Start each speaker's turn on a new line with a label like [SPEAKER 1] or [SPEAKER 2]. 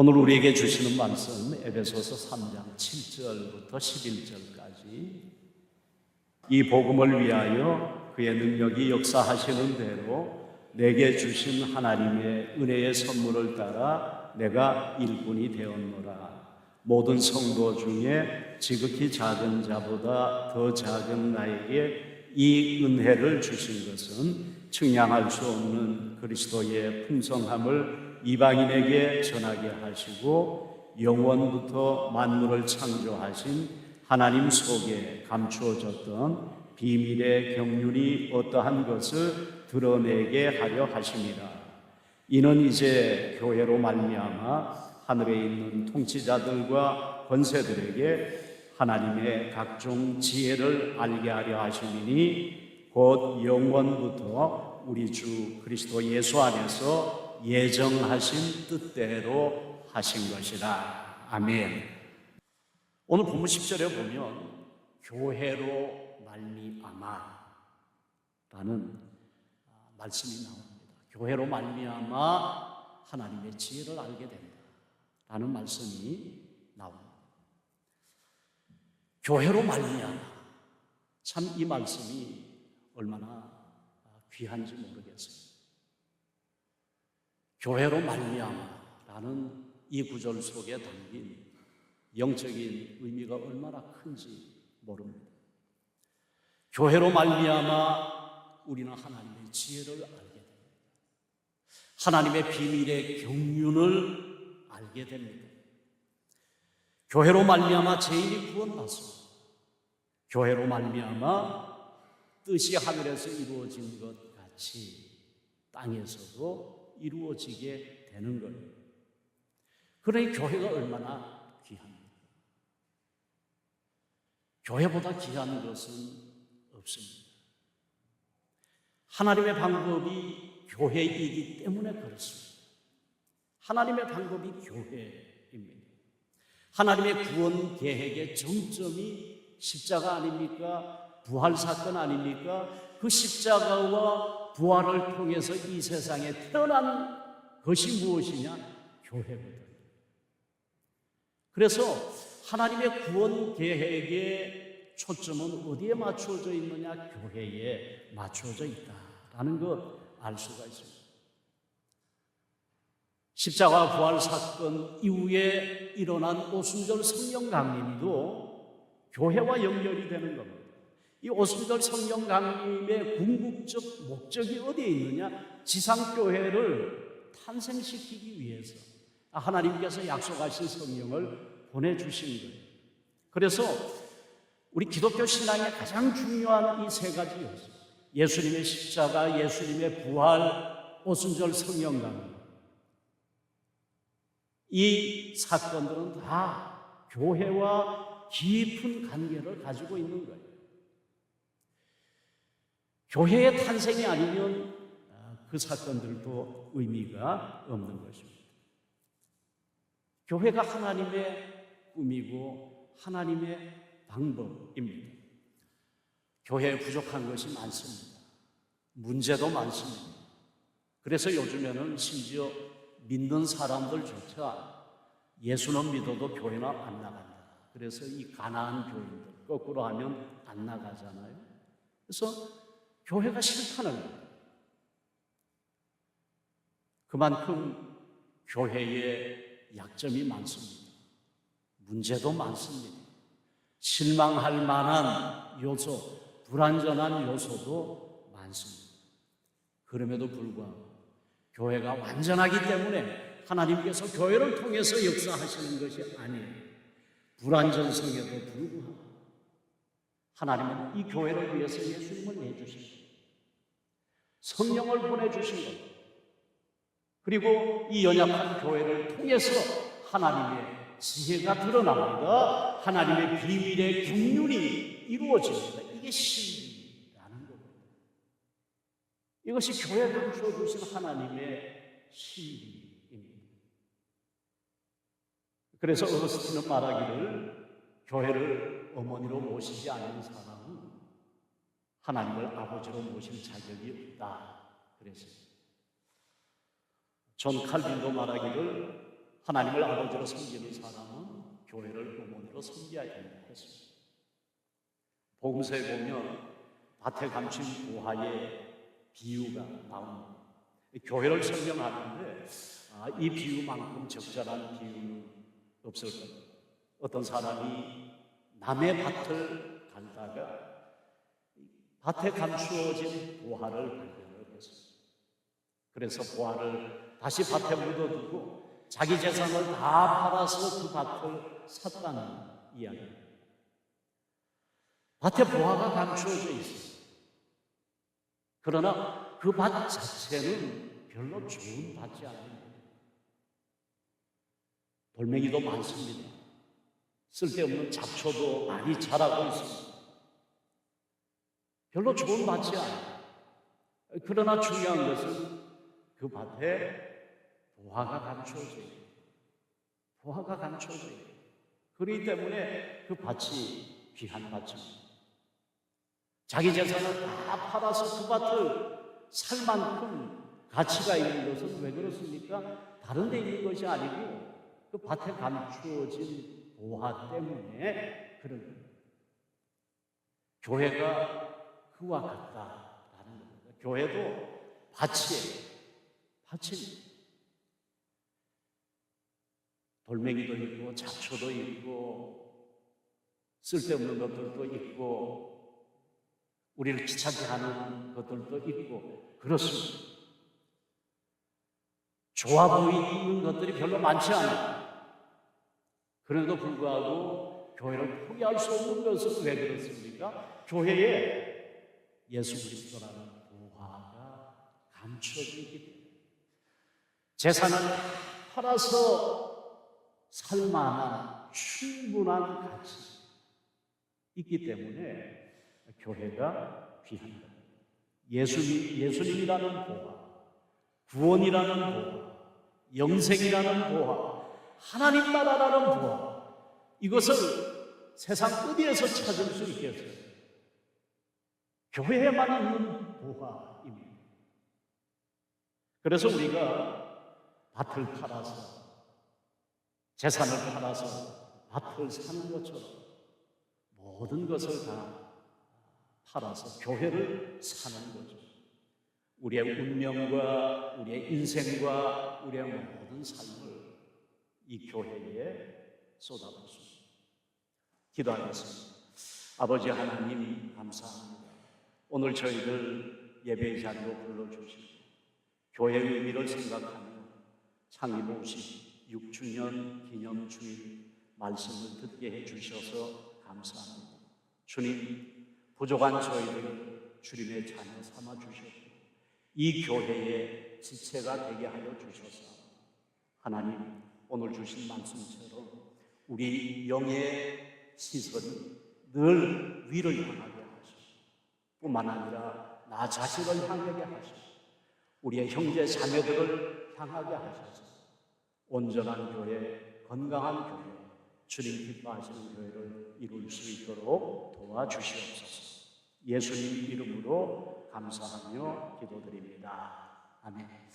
[SPEAKER 1] 오늘 우리에게 주시는 말씀 에베소서 3장 7절부터 11절까지 이 복음을 위하여 그의 능력이 역사하시는 대로 내게 주신 하나님의 은혜의 선물을 따라 내가 일꾼이 되었노라. 모든 성도 중에 지극히 작은 자보다 더 작은 나에게 이 은혜를 주신 것은 측량할 수 없는 그리스도의 풍성함을 이방인에게 전하게 하시고 영원부터 만물을 창조하신 하나님 속에 감추어졌던 비밀의 경륜이 어떠한 것을 드러내게 하려 하심이라. 이는 이제 교회로 말미암아 하늘에 있는 통치자들과 권세들에게 하나님의 각종 지혜를 알게 하려 하심이니 곧 영원부터 우리 주 그리스도 예수 안에서 예정하신 뜻대로 하신 것이라. 아멘. 오늘 본문 10절에 보면 교회로 말미암아 라는 말씀이 나옵니다. 교회로 말미암아 하나님의 지혜를 알게 된다. 라는 말씀이 나옵니다. 교회로 말미암아 참 이 말씀이 얼마나 귀한지 모르겠어요. 교회로 말미암아라는 이 구절 속에 담긴 영적인 의미가 얼마나 큰지 모릅니다. 교회로 말미암아 우리는 하나님의 지혜를 알게 됩니다. 하나님의 비밀의 경륜을 알게 됩니다. 교회로 말미암아 죄인이 구원받습니다. 교회로 말미암아 뜻이 하늘에서 이루어진 것 같이 땅에서도 이루어지게 되는 거예요. 그러니 교회가 얼마나 귀합니까? 교회보다 귀한 것은 없습니다. 하나님의 방법이 교회이기 때문에 그렇습니다. 하나님의 방법이 교회입니다. 하나님의 구원 계획의 정점이 십자가 아닙니까? 부활 사건 아닙니까? 그 십자가와 부활을 통해서 이 세상에 태어난 것이 무엇이냐? 교회거든요. 그래서 하나님의 구원 계획의 초점은 어디에 맞추어져 있느냐? 교회에 맞추어져 있다라는 것 알 수가 있습니다. 십자가 부활 사건 이후에 일어난 오순절 성령 강림도 교회와 연결이 되는 겁니다. 이 오순절 성령 강림의 궁극적 목적이 어디에 있느냐? 지상교회를 탄생시키기 위해서 하나님께서 약속하신 성령을 보내주신 거예요. 그래서 우리 기독교 신앙의 가장 중요한 이 세 가지 요소. 예수님의 십자가, 예수님의 부활, 오순절 성령 강림. 이 사건들은 다 교회와 깊은 관계를 가지고 있는 거예요. 교회의 탄생이 아니면 그 사건들도 의미가 없는 것입니다. 교회가 하나님의 꿈이고 하나님의 방법입니다. 교회에 부족한 것이 많습니다. 문제도 많습니다. 그래서 요즘에는 심지어 믿는 사람들조차 예수는 믿어도 교회는 안 나간다. 그래서 이 가난한 교인들 거꾸로 하면 안 나가잖아요. 그래서 교회가 싫다는 거예요. 그만큼 교회에 약점이 많습니다. 문제도 많습니다. 실망할 만한 요소, 불완전한 요소도 많습니다. 그럼에도 불구하고 교회가 완전하기 때문에 하나님께서 교회를 통해서 역사하시는 것이 아니에요. 불완전성에도 불구하고 하나님은 이 교회를 위해서 예수님을 내주신 거예요. 성령을 보내주신 거예요. 그리고 이 연약한 교회를 통해서 하나님의 지혜가 드러납니다. 하나님의 비밀의 경륜이 이루어집니다. 이게 신이라는 겁니다. 이것이 교회를 주어주신 하나님의 신입니다. 그래서 어거스틴은 말하기를 교회를 어머니로 모시지 않은 사람은 하나님을 아버지로 모실 자격이 없다. 그랬어요. 존 칼빈도 말하기를 하나님을 아버지로 섬기는 사람은 교회를 어머니로 섬겨야 된다 했습니다. 복음서에 보면 밭에 감춘 보화의 비유가 나옵니다. 교회를 설명하는데 아, 이 비유만큼 적절한 비유는 없을 겁니다. 어떤 사람이 남의 밭을 갈다가 밭에 감추어진 보화를 발견을 했습니다. 그래서 보화를 다시 밭에 묻어두고 자기 재산을 다 팔아서 그 밭을 샀다는 이야기입니다. 밭에 보화가 감추어져 있어요. 그러나 그 밭 자체는 별로 좋은 밭이 아닙니다. 돌멩이도 많습니다. 쓸데없는 잡초도 많이 자라고 있습니다. 별로 좋은 밭이 아니에요. 그러나 중요한 것은 그 밭에 보화가 감추어져 있어요. 보화가 감추어져 있어요. 그렇기 때문에 그 밭이 귀한 밭입니다. 자기 재산을 다 팔아서 그 밭을 살 만큼 가치가 있는 것은 왜 그렇습니까? 다른 데 있는 것이 아니고 그 밭에 감추어진 보화 때문에 그런 겁니다. 교회가 그와 같다라는 겁니다. 교회도 밭이에요. 밭입니다. 돌멩이도 있고 잡초도 있고 쓸데없는 것들도 있고 우리를 귀찮게 하는 것들도 있고 그렇습니다. 좋아 보이는 것들이 별로 많지 않아요. 그래도 불구하고 교회를 포기할 수 없는 것은 왜 그렇습니까? 교회에 예수 그리스도라는 보화가 감춰져 있기 때문에 재산을 팔아서 살만한 충분한 가치 있기 때문에 교회가 귀한 겁니다. 예수님, 예수님이라는 보화, 구원이라는 보화, 영생이라는 보화, 하나님 나라라는 보화, 이것을 세상 어디에서 찾을 수 있겠어요? 교회에만 있는 보화입니다. 그래서 우리가 밭을 팔아서, 재산을 팔아서 밭을 사는 것처럼 모든 것을 다 팔아서 교회를 사는 거죠. 우리의 운명과 우리의 인생과 우리의 모든 삶을 이 교회에 쏟아붓습니다. 기도하겠습니다. 아버지 하나님 감사합니다. 오늘 저희들 예배 자리로 불러주시고 교회의 의미를 생각하며 창립 56주년 기념 주일 말씀을 듣게 해주셔서 감사합니다. 주님 부족한 저희들을 주님의 자녀 삼아 주셨고 이 교회의 지체가 되게 하여 주셔서 하나님 오늘 주신 말씀처럼 우리 영의 시선이 늘 위를 향하게 하시고 뿐만 아니라 나 자신을 향하게 하시고 우리의 형제 자매들을 향하게 하셔서 온전한 교회, 건강한 교회, 주님 기뻐하시는 교회를 이룰 수 있도록 도와주시옵소서. 예수님 이름으로 감사하며 기도드립니다. 아멘.